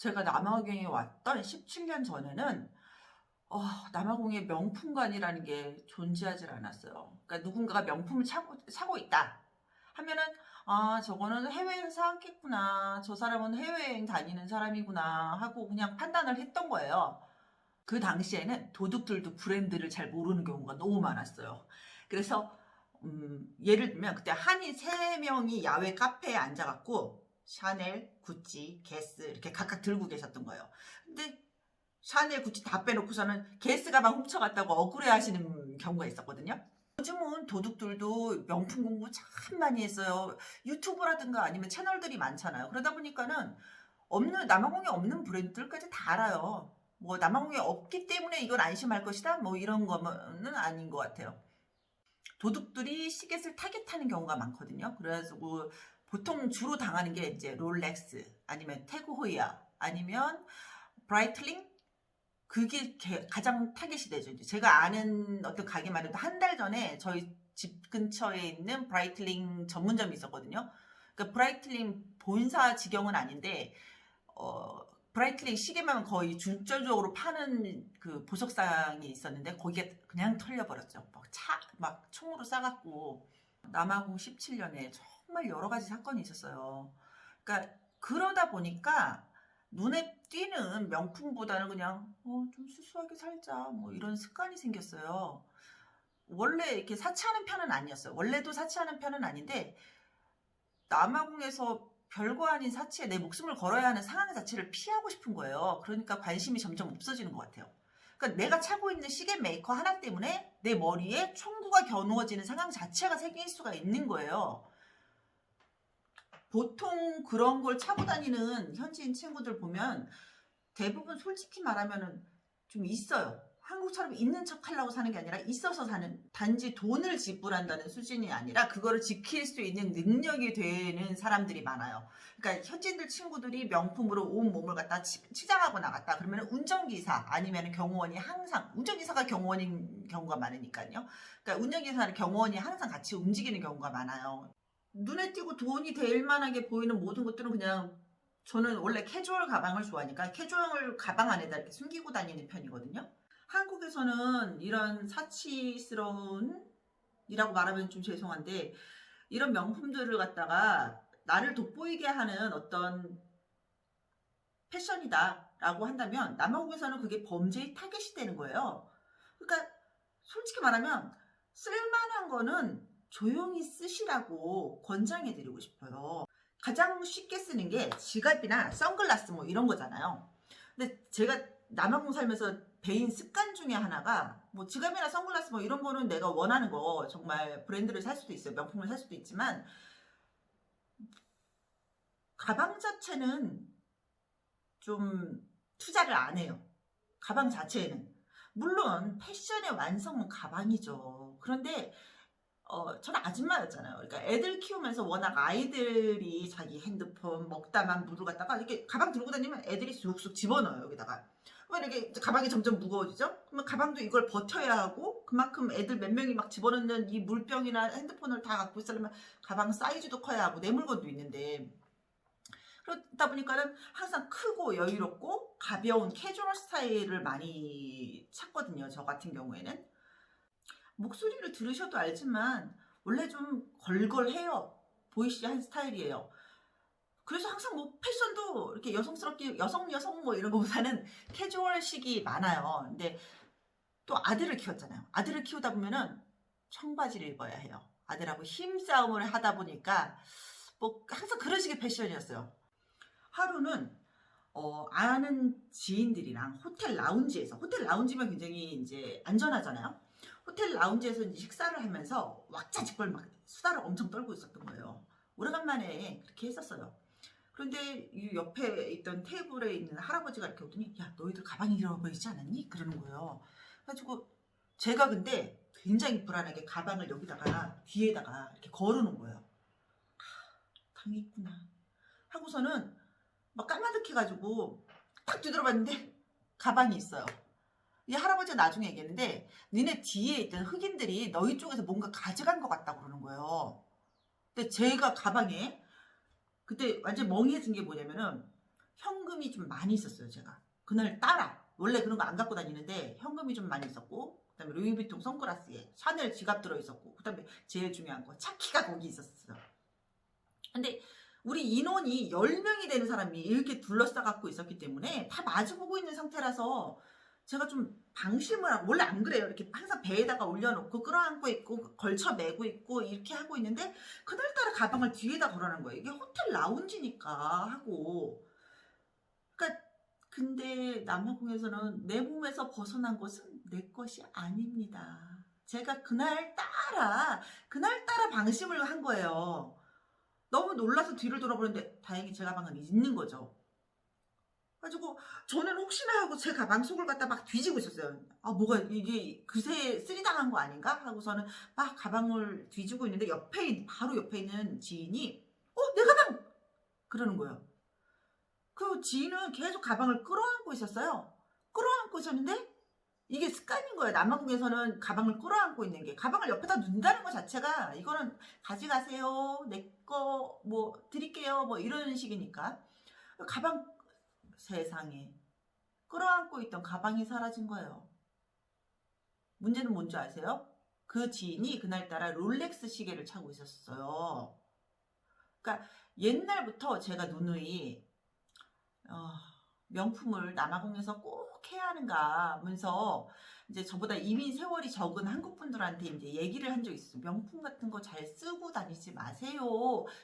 제가 남아공에 왔던 17년 전에는 어, 남아공에 명품관이라는 게 존재하질 않았어요. 그러니까 누군가가 명품을 차고, 사고 있다 하면은 아 저거는 해외에서 사왔겠구나 저 사람은 해외여행 다니는 사람이구나 하고 그냥 판단을 했던 거예요. 그 당시에는 도둑들도 브랜드를 잘 모르는 경우가 너무 많았어요. 그래서 음, 예를 들면 그때 한인 세 명이 야외 카페에 앉아갖고 샤넬, 구찌, 게스 이렇게 각각 들고 계셨던 거예요. 근데 샤넬, 구찌 다 빼놓고서는 게스 가방 훔쳐갔다고 억울해하시는 경우가 있었거든요. 요즘은 도둑들도 명품 공부 참 많이 했어요. 유튜브라든가 아니면 채널들이 많잖아요. 그러다 보니까는 없는 남아공에 없는 브랜드들까지 다 알아요. 뭐 남아공에 없기 때문에 이건 안심할 것이다. 뭐 이런 거는 아닌 것 같아요. 도둑들이 시계를 타겟하는 경우가 많거든요. 뭐 보통 주로 당하는 게 이제 롤렉스 아니면 태그호이아 아니면 브라이틀링 그게 개- 가장 타겟이 되죠. 제가 아는 어떤 가게만 해도 한 달 전에 저희 집 근처에 있는 브라이틀링 전문점이 있었거든요. 그러니까 브라이틀링 본사 지경은 아닌데 어, 브라이틀링 시계만 거의 중점적으로 파는 그 보석상이 있었는데 거기에 그냥 털려버렸죠. 막 차, 막 총으로 쏴갖고 남아공 17년에 정말 여러 가지 사건이 있었어요. 그러니까 그러다 보니까 눈에 띄는 명품보다는 그냥 어, 좀 수수하게 살자 뭐 이런 습관이 생겼어요. 원래 이렇게 사치하는 편은 아니었어요. 원래도 사치하는 편은 아닌데 남아공에서 별거 아닌 사치에 내 목숨을 걸어야 하는 상황 자체를 피하고 싶은 거예요. 그러니까 관심이 점점 없어지는 것 같아요. 그러니까 내가 차고 있는 시계 메이커 하나 때문에 내 머리에 총구가 겨누어지는 상황 자체가 생길 수가 있는 거예요. 보통 그런 걸 차고 다니는 현지인 친구들 보면 대부분 솔직히 말하면은 좀 있어요. 한국처럼 있는 척 하려고 사는 게 아니라 있어서 사는 단지 돈을 지불한다는 수준이 아니라 그거를 지킬 수 있는 능력이 되는 사람들이 많아요. 그러니까 현지인들 친구들이 명품으로 온 몸을 갖다 치- 치장하고 나갔다 그러면 운전기사 아니면 경호원이 항상 운전기사가 경호원인 경우가 많으니까요. 그러니까 운전기사는 경호원이 항상 같이 움직이는 경우가 많아요. 눈에 띄고 돈이 될 만하게 보이는 모든 것들은 그냥 저는 원래 캐주얼 가방을 좋아하니까 캐주얼 가방 안에다 이렇게 숨기고 다니는 편이거든요. 한국에서는 이런 사치스러운 이라고 말하면 좀 죄송한데 이런 명품들을 갖다가 나를 돋보이게 하는 어떤 패션이다 라고 한다면 남아공에서는 그게 범죄의 타겟이 되는 거예요. 그러니까 솔직히 말하면 쓸만한 거는 조용히 쓰시라고 권장해 드리고 싶어요. 가장 쉽게 쓰는 게 지갑이나 선글라스 뭐 이런 거잖아요. 근데 제가 남아공 살면서 배인 습관 중에 하나가 뭐 지갑이나 선글라스 뭐 이런 거는 내가 원하는 거 정말 브랜드를 살 수도 있어요. 명품을 살 수도 있지만 가방 자체는 좀 투자를 안 해요. 가방 자체에는. 물론 패션의 완성은 가방이죠. 그런데 어, 저는 아줌마였잖아요. 그러니까 애들 키우면서 워낙 아이들이 자기 핸드폰 먹다만 물을 갖다가 이렇게 가방 들고 다니면 애들이 쑥쑥 집어넣어요, 여기다가. 그러면 이렇게 가방이 점점 무거워지죠? 그러면 가방도 이걸 버텨야 하고 그만큼 애들 몇 명이 막 집어넣는 이 물병이나 핸드폰을 다 갖고 있으려면 가방 사이즈도 커야 하고 내 물건도 있는데 그러다 보니까는 항상 크고 여유롭고 가벼운 캐주얼 스타일을 많이 찾거든요. 저 같은 경우에는. 목소리를 들으셔도 알지만 원래 좀 걸걸해요. 보이시한 스타일이에요. 그래서 항상 뭐 패션도 이렇게 여성스럽게 여성 여성 뭐 이런 거보다는 캐주얼식이 많아요. 근데 또 아들을 키웠잖아요. 아들을 키우다 보면은 청바지를 입어야 해요. 아들하고 힘싸움을 하다 보니까 뭐 항상 그런 식의 패션이었어요. 하루는 어, 아는 지인들이랑 호텔 라운지에서 호텔 라운지면 굉장히 이제 안전하잖아요. 호텔 라운지에서 식사를 하면서 왁자지껄 막 수다를 엄청 떨고 있었던 거예요. 오래간만에 그렇게 했었어요. 그런데 이 옆에 있던 테이블에 있는 할아버지가 이렇게 오더니 야 너희들 가방이 잃어버리지 않았니? 그러는 거예요. 그래가지고 제가 근데 굉장히 불안하게 가방을 여기다가 뒤에다가 이렇게 걸어놓은 거예요. 아, 당했구나. 하고서는 막 까마득해가지고 딱 뒤돌아봤는데 가방이 있어요. 이 할아버지가 나중에 얘기했는데 니네 뒤에 있던 흑인들이 너희 쪽에서 뭔가 가져간 것 같다고 그러는 거예요. 근데 제가 가방에 그때 완전 멍해진 게 뭐냐면은 현금이 좀 많이 있었어요, 제가. 그날 따라. 원래 그런 거 안 갖고 다니는데 현금이 좀 많이 있었고 그 다음에 루이비통 선글라스에 샤넬 지갑 들어 있었고 그 다음에 제일 중요한 거 차키가 거기 있었어요. 근데 우리 인원이 10명이 되는 사람이 이렇게 둘러싸 갖고 있었기 때문에 다 마주보고 있는 상태라서 제가 좀 방심을 하고 원래 안 그래요. 이렇게 항상 배에다가 올려놓고 끌어안고 있고 걸쳐 매고 있고 이렇게 하고 있는데 그날따라 가방을 뒤에다 걸어놓은 거예요. 이게 호텔 라운지니까 하고 그러니까 근데 남아공에서는 내 몸에서 벗어난 것은 내 것이 아닙니다. 제가 그날 따라 그날 따라 방심을 한 거예요. 너무 놀라서 뒤를 돌아보는데 다행히 제 가방은 있는 거죠. 가지고 저는 혹시나 하고 제 가방 속을 갖다 막 뒤지고 있었어요. 아 뭐가 이게 그새 쓰리 당한 거 아닌가 하고서는 막 가방을 뒤지고 있는데 옆에 있- 바로 옆에 있는 지인이 어 내 가방 그러는 거예요. 그 지인은 계속 가방을 끌어안고 있었어요. 끌어안고 있었는데 이게 습관인 거예요. 남한국에서는 가방을 끌어안고 있는 게 가방을 옆에다 둔다는 것 자체가 이거는 가져가세요. 내 거 뭐 드릴게요. 뭐 이런 식이니까 가방 세상에 끌어안고 있던 가방이 사라진 거예요. 문제는 뭔지 아세요? 그 지인이 그날따라 롤렉스 시계를 차고 있었어요. 그러니까 옛날부터 제가 누누이 어, 명품을 남아공에서 꼭 해야 하는가 하면서 이제 저보다 이민 세월이 적은 한국 분들한테 이제 얘기를 한 적이 있어요. 명품 같은 거 잘 쓰고 다니지 마세요.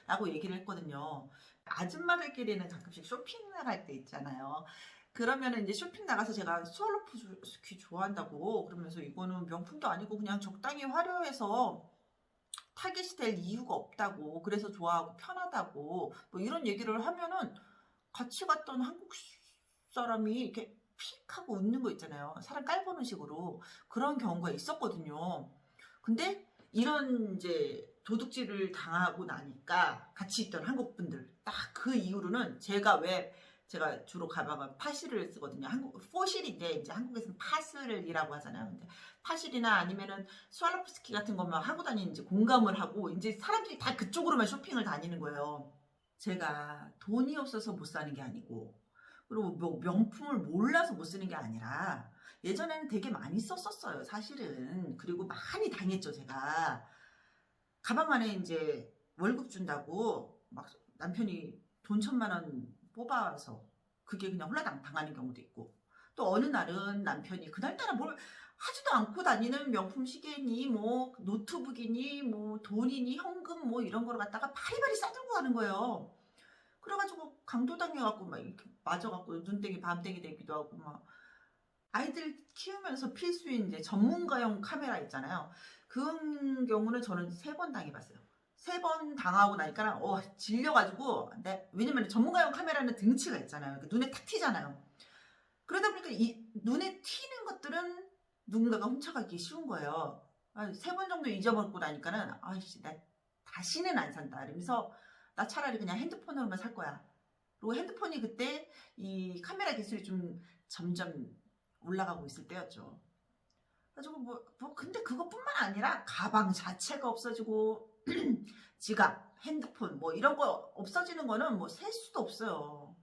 라고 얘기를 했거든요. 아줌마들끼리는 가끔씩 쇼핑 나갈 때 있잖아요. 그러면은 이제 쇼핑 나가서 제가 스왈로프 스키 좋아한다고 그러면서 이거는 명품도 아니고 그냥 적당히 화려해서 타겟이 될 이유가 없다고 그래서 좋아하고 편하다고 뭐 이런 얘기를 하면은 같이 갔던 한국 사람이 이렇게 픽 하고 웃는 거 있잖아요. 사람 깔보는 식으로 그런 경우가 있었거든요. 근데 이런 이제 도둑질을 당하고 나니까 같이 있던 한국 분들 딱 그 이후로는 제가 왜 제가 주로 가방은 파실을 쓰거든요. 한국 포실인데 이제 한국에서는 파슬이라고 하잖아요. 근데 파실이나 아니면은 스왈로프스키 같은 것만 하고 다니는 이제 공감을 하고 이제 사람들이 다 그쪽으로만 쇼핑을 다니는 거예요. 제가 돈이 없어서 못 사는 게 아니고 그리고 뭐 명품을 몰라서 못 쓰는 게 아니라 예전에는 되게 많이 썼었어요 사실은 그리고 많이 당했죠 제가 가방 안에 이제 월급 준다고 막 남편이 돈 천만 원 뽑아서 그게 그냥 홀라당 당하는 경우도 있고 또 어느 날은 남편이 그날따라 뭘 하지도 않고 다니는 명품 시계니 뭐 노트북이니 뭐 돈이니 현금 뭐 이런 거를 갖다가 바리바리 싸들고 가는 거예요. 그래가지고 강도당해갖고 막 이렇게 맞아갖고 눈땡이 밤땡이 되기도 하고 막 아이들 키우면서 필수인 이제 전문가용 카메라 있잖아요. 그런 경우는 저는 세 번 당해봤어요. 세 번 당하고 나니까 어 질려가지고 네, 왜냐면 전문가용 카메라는 등치가 있잖아요. 그 눈에 탁 튀잖아요. 그러다 보니까 이 눈에 튀는 것들은 누군가가 훔쳐가기 쉬운 거예요. 세 번 정도 잊어먹고 나니까는 아이씨 나 다시는 안 산다. 이러면서 나 차라리 그냥 핸드폰으로만 살 거야. 그리고 핸드폰이 그때 이 카메라 기술이 좀 점점 올라가고 있을 때였죠. 그래가지고 뭐, 뭐 근데 그것뿐만 아니라 가방 자체가 없어지고 지갑, 핸드폰 뭐 이런 거 없어지는 거는 뭐 셀 수도 없어요.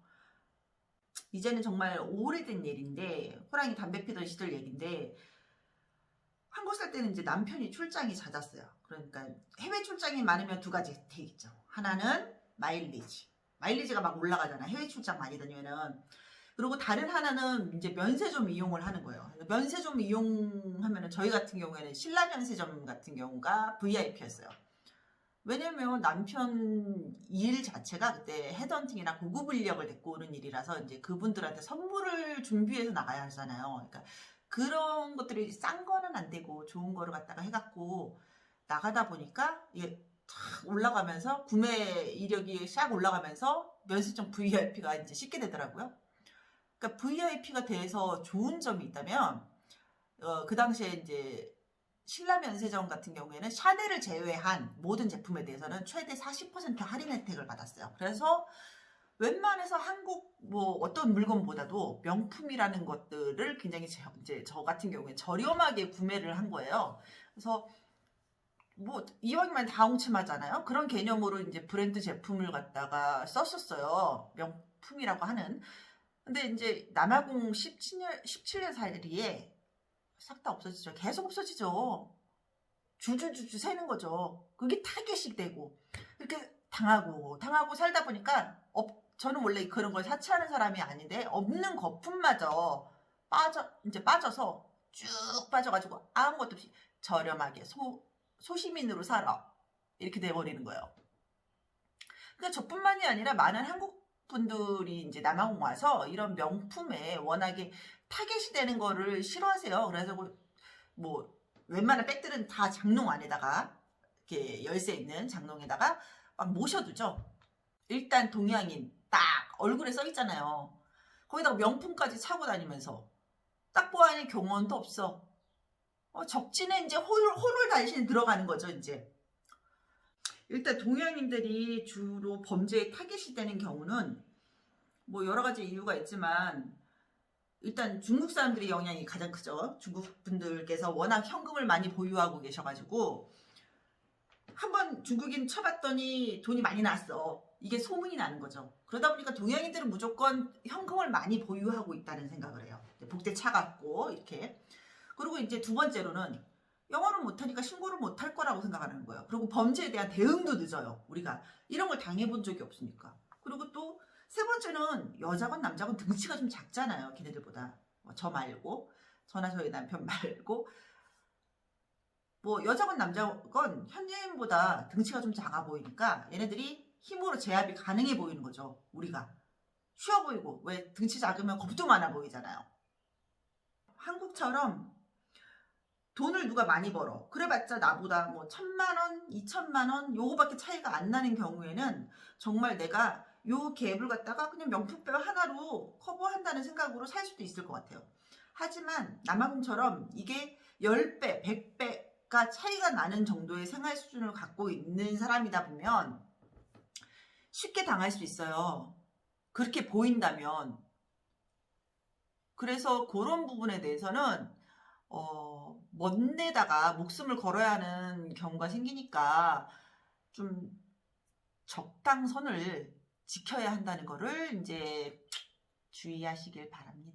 이제는 정말 오래된 일인데 호랑이 담배 피던 시절 얘긴데 한국 살 때는 이제 남편이 출장이 잦았어요. 그러니까 해외 출장이 많으면 두 가지 되겠죠. 하나는 마일리지. 마일리지가 막 올라가잖아. 해외 출장 많이 다니면은. 그리고 다른 하나는 이제 면세점 이용을 하는 거예요. 면세점 이용하면은 저희 같은 경우에는 신라 면세점 같은 경우가 VIP였어요. 왜냐면 남편 일 자체가 그때 헤드헌팅이나 고급 인력을 데리고 오는 일이라서 이제 그분들한테 선물을 준비해서 나가야 하잖아요. 그러니까 그런 것들이 싼 거는 안 되고 좋은 거를 갖다가 해갖고 나가다 보니까 이게 탁 올라가면서 구매 이력이 싹 올라가면서 면세점 VIP가 이제 쉽게 되더라고요. 그러니까 VIP가 돼서 좋은 점이 있다면 어, 그 당시에 이제 신라 면세점 같은 경우에는 샤넬을 제외한 모든 제품에 대해서는 최대 40% 할인 혜택을 받았어요. 그래서 웬만해서 한국 뭐 어떤 물건보다도 명품이라는 것들을 굉장히 제, 이제 저 같은 경우에 저렴하게 구매를 한 거예요. 그래서 뭐 이왕이면 다홍침하잖아요. 그런 개념으로 이제 브랜드 제품을 갖다가 썼었어요. 명 명품이라고 하는 근데 이제 남아공 17년 17년 살이에 싹 다 없어지죠. 계속 없어지죠. 줄줄줄줄 새는 거죠. 그게 타겟이 되고 이렇게 당하고 당하고 살다 보니까 업, 저는 원래 그런 걸 사치하는 사람이 아닌데 없는 거품마저 빠져 이제 빠져서 쭉 빠져가지고 아무것도 없이 저렴하게 소 소시민으로 살아 이렇게 돼버리는 거예요. 그러니까 저뿐만이 아니라 많은 한국 분들이 이제 남아공 와서 이런 명품에 워낙에 타겟이 되는 거를 싫어하세요. 그래서 뭐- 뭐 웬만한 백들은 다 장롱 안에다가 이렇게 열쇠 있는 장롱에다가 막 모셔두죠. 일단 동양인 딱 얼굴에 써 있잖아요. 거기다가 명품까지 차고 다니면서 딱 보아하니 경원도 없어. 어, 적진에 이제 홀, 홀을 단신이 들어가는 거죠, 이제. 일단 동양인들이 주로 범죄의 타겟이 되는 경우는 뭐 여러 가지 이유가 있지만 일단 중국 사람들의 영향이 가장 크죠. 중국 분들께서 워낙 현금을 많이 보유하고 계셔가지고 한번 중국인 쳐봤더니 돈이 많이 났어. 이게 소문이 나는 거죠. 그러다 보니까 동양인들은 무조건 현금을 많이 보유하고 있다는 생각을 해요. 복대 차갑고 이렇게. 그리고 이제 두 번째로는 영어를 못하니까 신고를 못할 거라고 생각하는 거예요. 그리고 범죄에 대한 대응도 늦어요. 우리가 이런 걸 당해본 적이 없으니까. 그리고 또 세 번째는 여자건 남자건 등치가 좀 작잖아요. 걔네들보다. 뭐 저 말고 저나 저희 남편 말고 뭐 여자건 남자건 현지인보다 등치가 좀 작아 보이니까 얘네들이 힘으로 제압이 가능해 보이는 거죠. 우리가 쉬워 보이고 왜 등치 작으면 겁도 많아 보이잖아요. 한국처럼 돈을 누가 많이 벌어. 그래봤자 나보다 뭐 천만 원, 이천만 원 요거밖에 차이가 안 나는 경우에는 정말 내가 요 갭을 갖다가 그냥 명품백 하나로 커버한다는 생각으로 살 수도 있을 것 같아요. 하지만 남아공처럼 이게 10배, 100배가 차이가 나는 정도의 생활 수준을 갖고 있는 사람이다 보면 쉽게 당할 수 있어요. 그렇게 보인다면. 그래서 그런 부분에 대해서는 어, 먼 데다가 목숨을 걸어야 하는 경우가 생기니까 좀 적당선을 지켜야 한다는 거를 이제 주의하시길 바랍니다.